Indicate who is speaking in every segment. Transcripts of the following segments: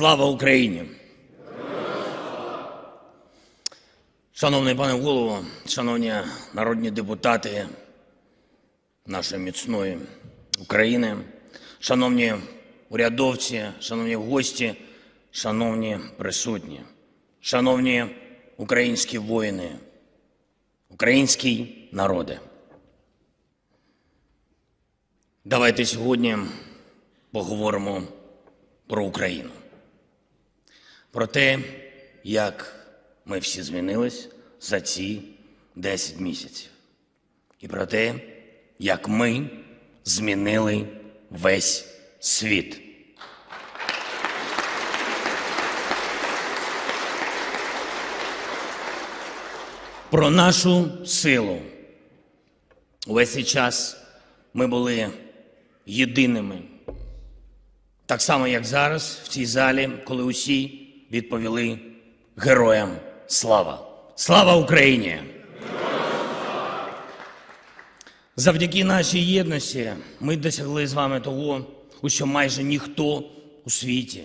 Speaker 1: Слава Україні! Шановний пане голово, шановні народні депутати нашої міцної України, шановні урядовці, шановні гості, шановні присутні, шановні українські воїни, український народе. Давайте сьогодні поговоримо про Україну, про те, як ми всі змінились за ці 10 місяців, і про те, як ми змінили весь світ. Про нашу силу. Увесь цей час ми були єдиними. Так само, як зараз в цій залі, коли усі відповіли героям слава. Слава Україні! Завдяки нашій єдності ми досягли з вами того, у що майже ніхто у світі,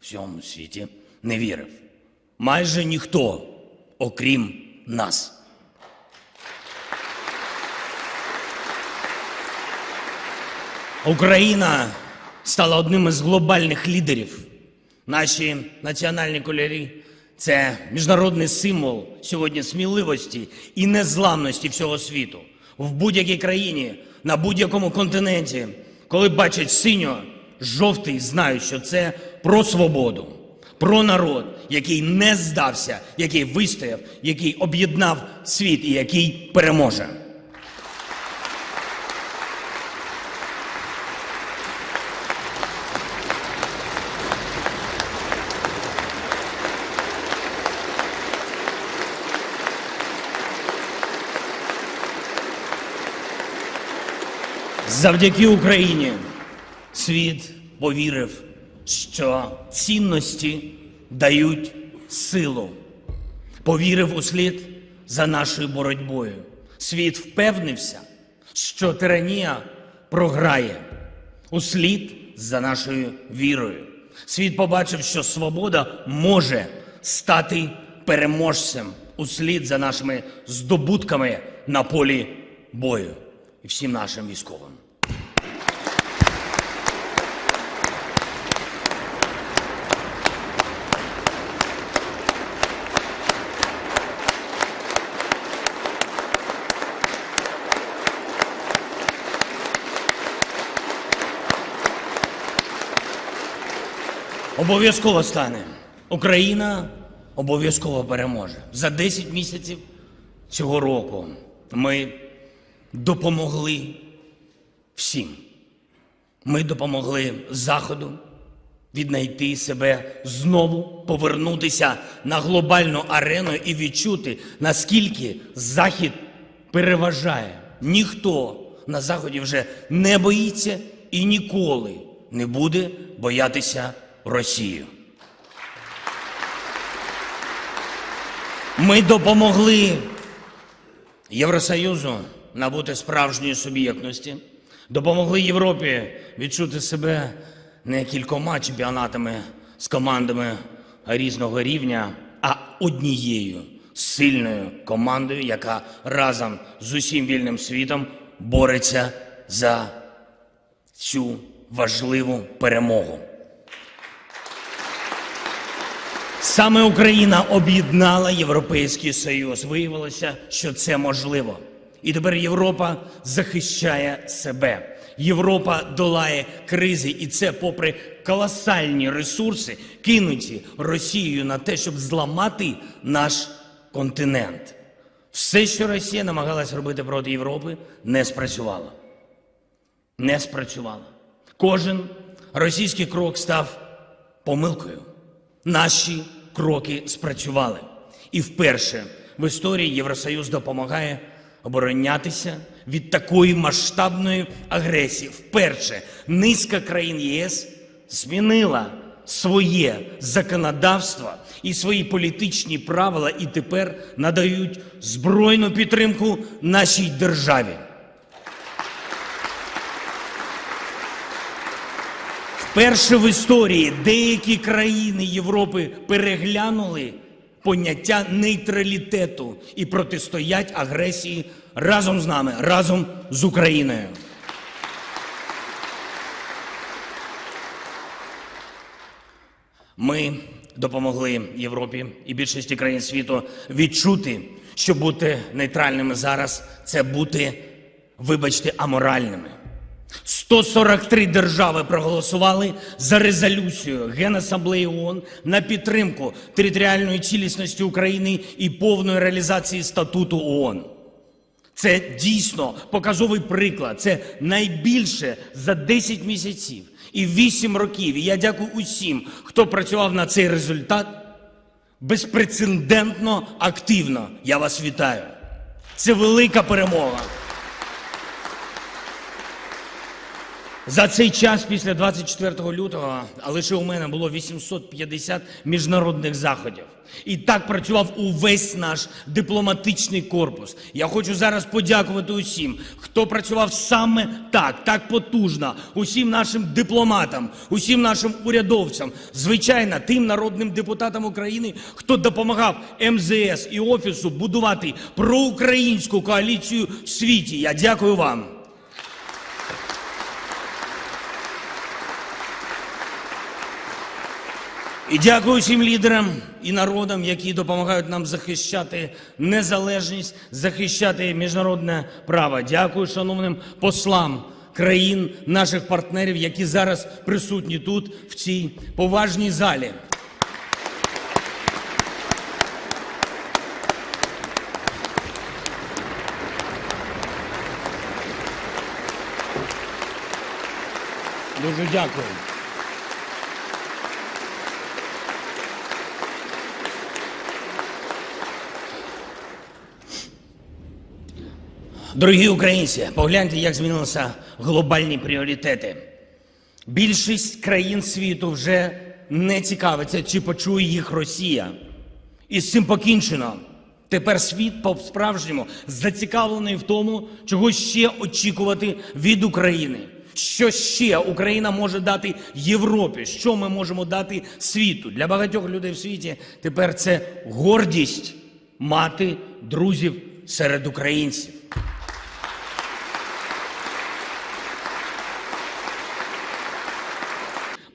Speaker 1: всьому світі, не вірив. Майже ніхто, окрім нас. Україна стала одним із глобальних лідерів. Наші національні кольори це міжнародний символ сьогодні сміливості і незламності всього світу. В будь-якій країні, на будь-якому континенті, коли бачать синьо, жовтий, знають, що це про свободу, про народ, який не здався, який вистояв, який об'єднав світ і який переможе. Завдяки Україні світ повірив, що цінності дають силу. Повірив у слід за нашою боротьбою. Світ впевнився, що тиранія програє услід за нашою вірою. Світ побачив, що свобода може стати переможцем услід за нашими здобутками на полі бою і всім нашим військовим. Обов'язково стане. Україна обов'язково переможе. За 10 місяців цього року ми допомогли всім. Ми допомогли Заходу віднайти себе знову, повернутися на глобальну арену і відчути, наскільки Захід переважає. Ніхто на Заході вже не боїться і ніколи не буде боятися Росію. Ми допомогли Євросоюзу набути справжньої суб'єктності, допомогли Європі відчути себе не кількома чемпіонатами з командами різного рівня, а однією сильною командою, яка разом з усім вільним світом бореться за цю важливу перемогу. Саме Україна об'єднала Європейський Союз. Виявилося, що це можливо. І тепер Європа захищає себе. Європа долає кризи, і це попри колосальні ресурси, кинуті Росією на те, щоб зламати наш континент. Все, що Росія намагалась робити проти Європи, не спрацювало. Не спрацювало. Кожен російський крок став помилкою. Наші кроки спрацювали. І вперше в історії Євросоюз допомагає оборонятися від такої масштабної агресії. Вперше низка країн ЄС змінила своє законодавство і свої політичні правила, і тепер надають збройну підтримку нашій державі. Вперше в історії деякі країни Європи переглянули поняття нейтралітету і протистоять агресії разом з нами, разом з Україною. Ми допомогли Європі і більшості країн світу відчути, що бути нейтральними зараз це бути, вибачте, аморальними. 143 держави проголосували за резолюцію Генасамблеї ООН на підтримку територіальної цілісності України і повної реалізації статуту ООН. Це дійсно показовий приклад. Це найбільше за 10 місяців і 8 років. І я дякую усім, хто працював на цей результат безпрецедентно активно. Я вас вітаю. Це велика перемога. За цей час після 24 лютого, а лише у мене було 850 міжнародних заходів. І так працював увесь наш дипломатичний корпус. Я хочу зараз подякувати усім, хто працював саме так, так потужно, усім нашим дипломатам, усім нашим урядовцям, звичайно, тим народним депутатам України, хто допомагав МЗС і офісу будувати проукраїнську коаліцію в світі. Я дякую вам. І дякую всім лідерам і народам, які допомагають нам захищати незалежність, захищати міжнародне право. Дякую шановним послам країн, наших партнерів, які зараз присутні тут, в цій поважній залі. Дуже дякую. Дорогі українці, погляньте, як змінилися глобальні пріоритети. Більшість країн світу вже не цікавиться, чи почує їх Росія. І з цим покінчено. Тепер світ по-справжньому зацікавлений в тому, чого ще очікувати від України. Що ще Україна може дати Європі? Що ми можемо дати світу? Для багатьох людей в світі тепер це гордість мати друзів серед українців.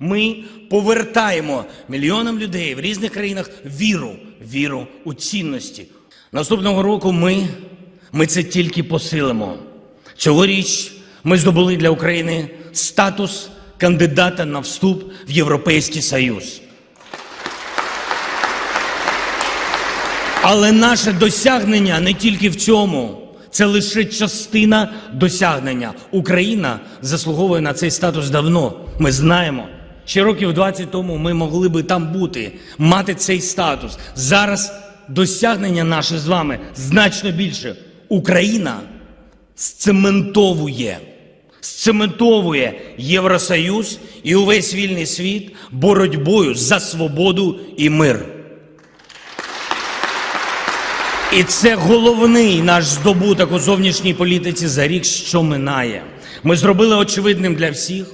Speaker 1: Ми повертаємо мільйонам людей в різних країнах віру, віру у цінності. Наступного року ми, ми це тільки посилимо. Цьогоріч ми здобули для України статус кандидата на вступ в Європейський Союз. Але наше досягнення не тільки в цьому. Це лише частина досягнення. Україна заслуговує на цей статус давно. Ми знаємо. Ще років 20 тому ми могли би там бути, мати цей статус. Зараз досягнення наше з вами значно більше. Україна сцементовує, сцементовує Євросоюз і увесь вільний світ боротьбою за свободу і мир. І це головний наш здобуток у зовнішній політиці за рік, що минає. Ми зробили очевидним для всіх,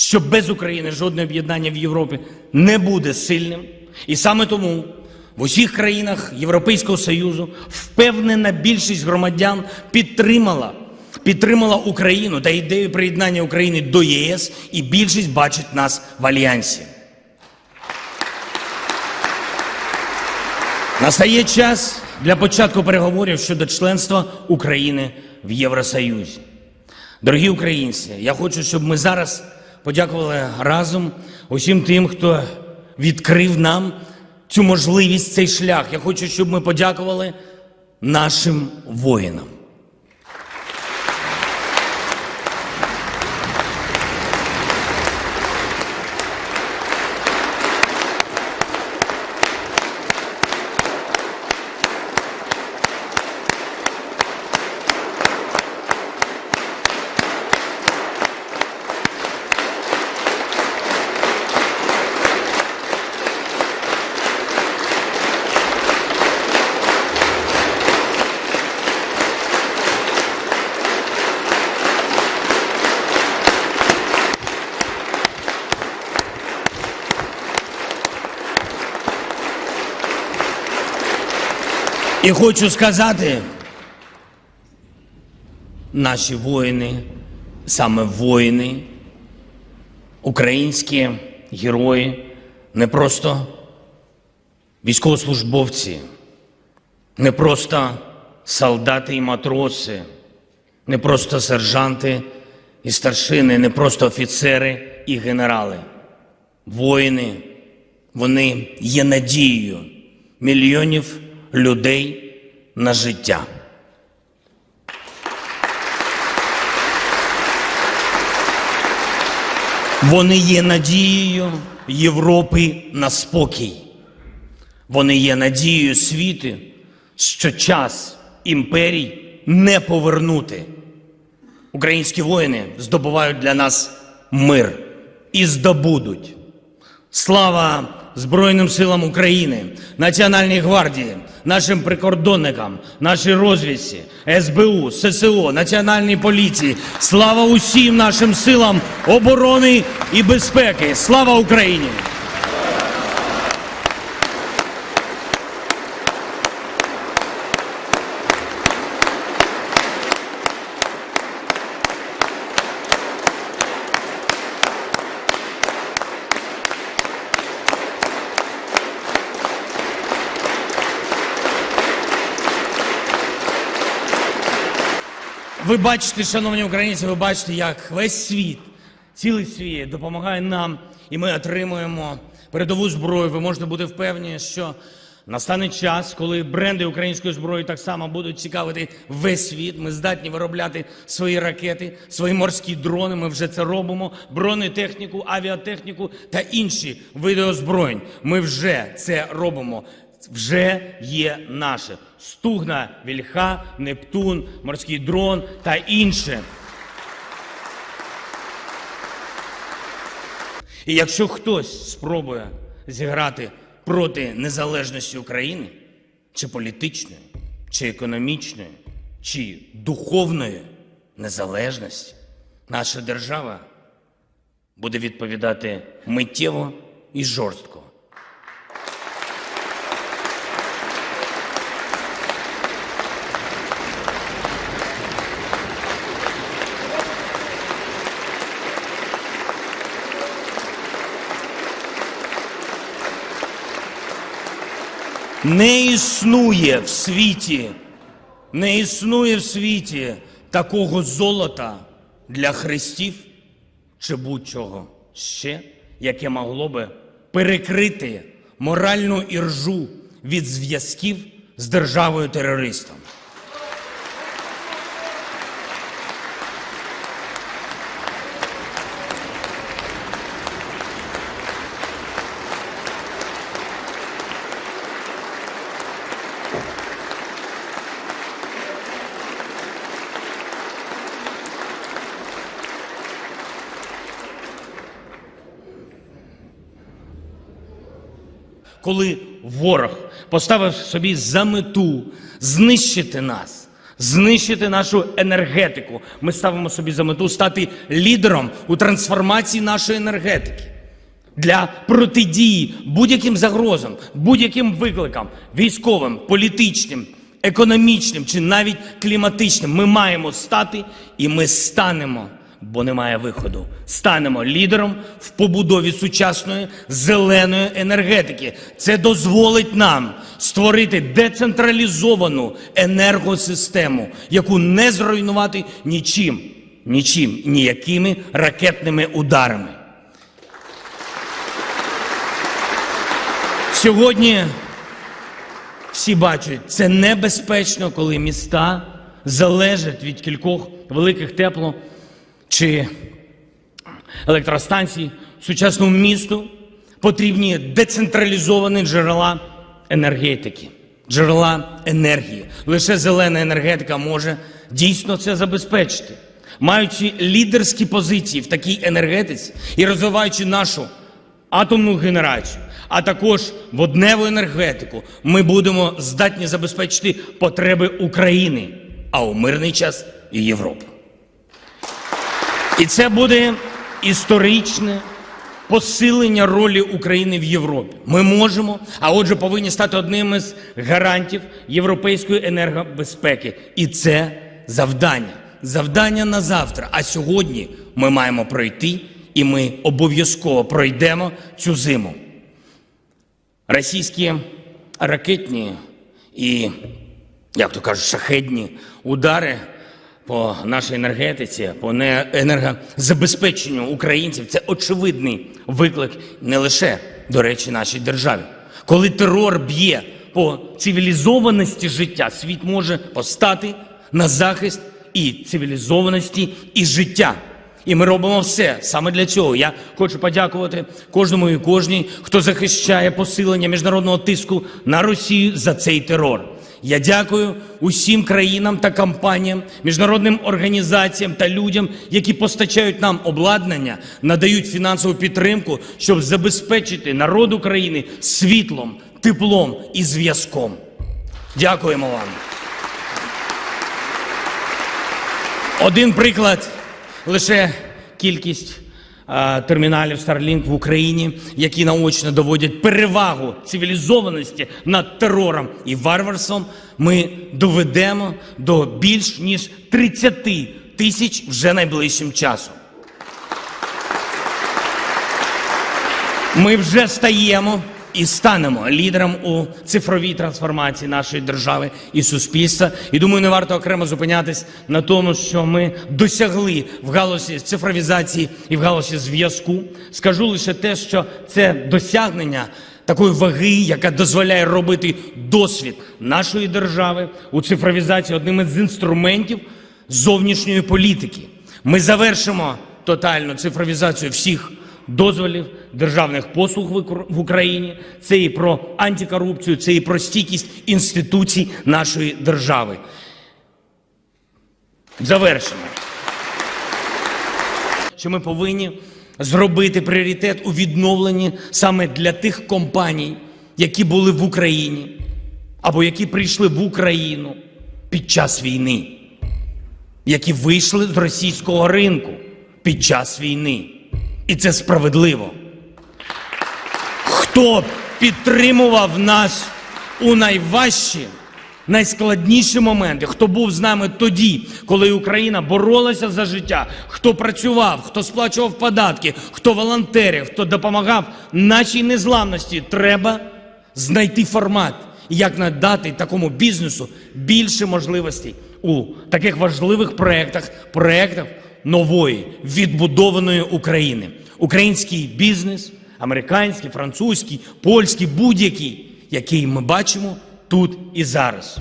Speaker 1: що без України жодне об'єднання в Європі не буде сильним. І саме тому в усіх країнах Європейського Союзу впевнена більшість громадян підтримала, підтримала Україну та ідею приєднання України до ЄС, і більшість бачить нас в альянсі. Настає час для початку переговорів щодо членства України в Євросоюзі. Дорогі українці, я хочу, щоб ми зараз подякували разом усім тим, хто відкрив нам цю можливість, цей шлях. Я хочу, щоб ми подякували нашим воїнам. І хочу сказати, наші воїни, саме воїни, українські герої, не просто військовослужбовці, не просто солдати і матроси, не просто сержанти і старшини, не просто офіцери і генерали. Воїни, вони є надією мільйонів людей на життя. Вони є надією Європи на спокій. Вони є надією світу, що час імперій не повернути. Українські воїни здобувають для нас мир і здобудуть. Слава Збройним силам України, Національній гвардії, нашим прикордонникам, нашій розвідці, СБУ, ССО, Національній поліції. Слава усім нашим силам оборони і безпеки. Слава Україні! Ви бачите, шановні українці, ви бачите, як весь світ, цілий світ допомагає нам, і ми отримуємо передову зброю. Ви можете бути впевнені, що настане час, коли бренди української зброї так само будуть цікавити весь світ. Ми здатні виробляти свої ракети, свої морські дрони. Ми вже це робимо. Бронетехніку, авіатехніку та інші види озброєнь. Ми вже це робимо вже є наше. Стугна, вільха, Нептун, морський дрон та інше. І якщо хтось спробує зіграти проти незалежності України, чи політичної, чи економічної, чи духовної незалежності, наша держава буде відповідати миттєво і жорстко. Не існує в світі, не існує в світі такого золота для хрестів чи будь-чого ще, яке могло би перекрити моральну іржу від зв'язків з державою терористом. Коли ворог поставив собі за мету знищити нас, знищити нашу енергетику. Ми ставимо собі за мету стати лідером у трансформації нашої енергетики. Для протидії будь-яким загрозам, будь-яким викликам, військовим, політичним, економічним чи навіть кліматичним, ми маємо стати і ми станемо бо немає виходу. Станемо лідером в побудові сучасної зеленої енергетики. Це дозволить нам створити децентралізовану енергосистему, яку не зруйнувати нічим, нічим, ніякими ракетними ударами. Сьогодні всі бачать, це небезпечно, коли міста залежать від кількох великих тепло чи електростанцій сучасному місту потрібні децентралізовані джерела енергетики, джерела енергії. Лише зелена енергетика може дійсно це забезпечити. Маючи лідерські позиції в такій енергетиці і розвиваючи нашу атомну генерацію, а також водневу енергетику, ми будемо здатні забезпечити потреби України, а у мирний час і Європи. І це буде історичне посилення ролі України в Європі. Ми можемо, а отже, повинні стати одним із гарантів європейської енергобезпеки. І це завдання. Завдання на завтра. А сьогодні ми маємо пройти, і ми обов'язково пройдемо цю зиму. Російські ракетні і, як то кажуть, шахедні удари по нашій енергетиці, по не- енергозабезпеченню українців це очевидний виклик не лише, до речі, нашій державі. Коли терор б'є по цивілізованості життя, світ може постати на захист і цивілізованості, і життя. І ми робимо все саме для цього. Я хочу подякувати кожному і кожній, хто захищає посилення міжнародного тиску на Росію за цей терор. Я дякую усім країнам та компаніям, міжнародним організаціям та людям, які постачають нам обладнання, надають фінансову підтримку, щоб забезпечити народ України світлом, теплом і зв'язком. Дякуємо вам. Один приклад лише кількість терміналів Starlink в Україні, які наочно доводять перевагу цивілізованості над терором і варварством. Ми доведемо до більш ніж 30 тисяч вже найближчим часом. Ми вже стаємо і станемо лідером у цифровій трансформації нашої держави і суспільства. І думаю, не варто окремо зупинятись на тому, що ми досягли в галузі цифровізації і в галузі зв'язку. Скажу лише те, що це досягнення такої ваги, яка дозволяє робити досвід нашої держави у цифровізації одним із інструментів зовнішньої політики. Ми завершимо тотальну цифровізацію всіх дозволів державних послуг в Україні. Це і про антикорупцію, це і про стійкість інституцій нашої держави. Завершимо. Що ми повинні зробити пріоритет у відновленні саме для тих компаній, які були в Україні або які прийшли в Україну під час війни, які вийшли з російського ринку під час війни. І це справедливо. Хто підтримував нас у найважчі, найскладніші моменти, хто був з нами тоді, коли Україна боролася за життя, хто працював, хто сплачував податки, хто волонтерів, хто допомагав нашій незламності, треба знайти формат, як надати такому бізнесу більше можливостей у таких важливих проєктах, проєктах нової відбудованої України. Український бізнес, американський, французький, польський, будь-який, який ми бачимо тут і зараз.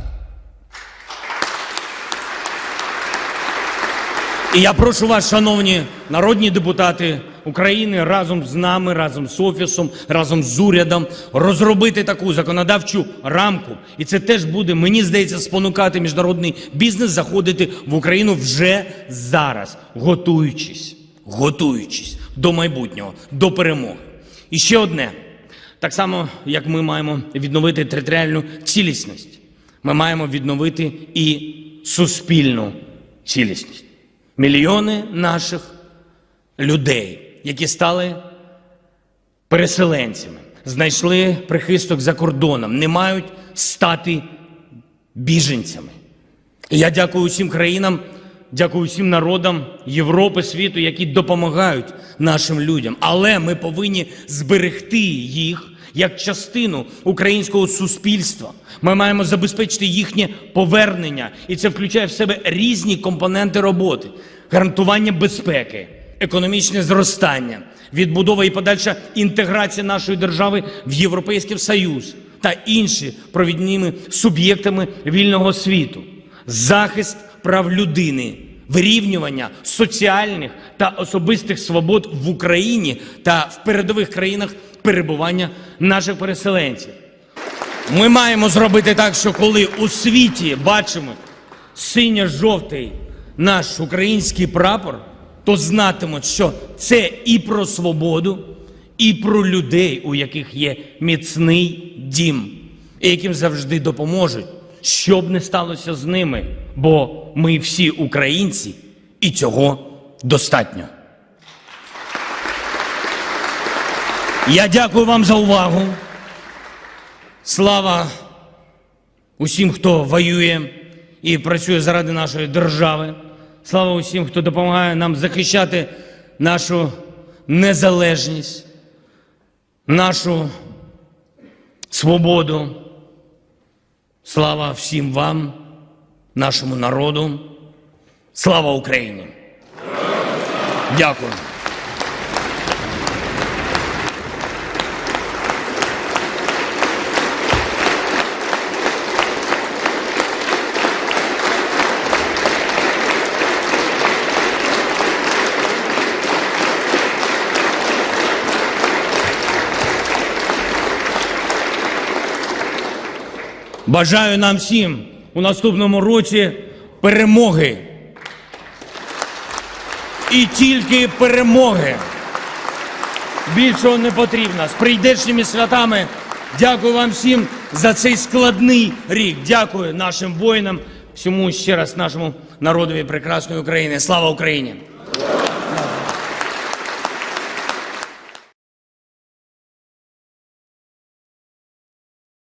Speaker 1: І я прошу вас, шановні народні депутати України, разом з нами, разом з офісом, разом з урядом, розробити таку законодавчу рамку. І це теж буде, мені здається, спонукати міжнародний бізнес заходити в Україну вже зараз, готуючись, готуючись до майбутнього, до перемоги. І ще одне. Так само, як ми маємо відновити територіальну цілісність, ми маємо відновити і суспільну цілісність. Мільйони наших людей, які стали переселенцями, знайшли прихисток за кордоном, не мають стати біженцями. І я дякую усім країнам, дякую усім народам Європи, світу, які допомагають нашим людям. Але ми повинні зберегти їх як частину українського суспільства. Ми маємо забезпечити їхнє повернення, і це включає в себе різні компоненти роботи: гарантування безпеки, економічне зростання, відбудова і подальша інтеграція нашої держави в Європейський Союз та інші провідними суб'єктами вільного світу, захист прав людини, вирівнювання соціальних та особистих свобод в Україні та в передових країнах перебування наших переселенців. Ми маємо зробити так, що коли у світі бачимо синьо-жовтий наш український прапор, то знатимуть, що це і про свободу, і про людей, у яких є міцний дім, і яким завжди допоможуть, що б не сталося з ними, бо ми всі українці, і цього достатньо. Я дякую вам за увагу. Слава усім, хто воює і працює заради нашої держави. Слава усім, хто допомагає нам захищати нашу незалежність, нашу свободу. Слава всім вам, нашому народу. Слава Україні! Дякую. Бажаю нам всім у наступному році перемоги. І тільки перемоги. Більшого не потрібно. З прийдешніми святами. Дякую вам всім за цей складний рік. Дякую нашим воїнам, всьому ще раз нашому народові прекрасної України. Слава Україні!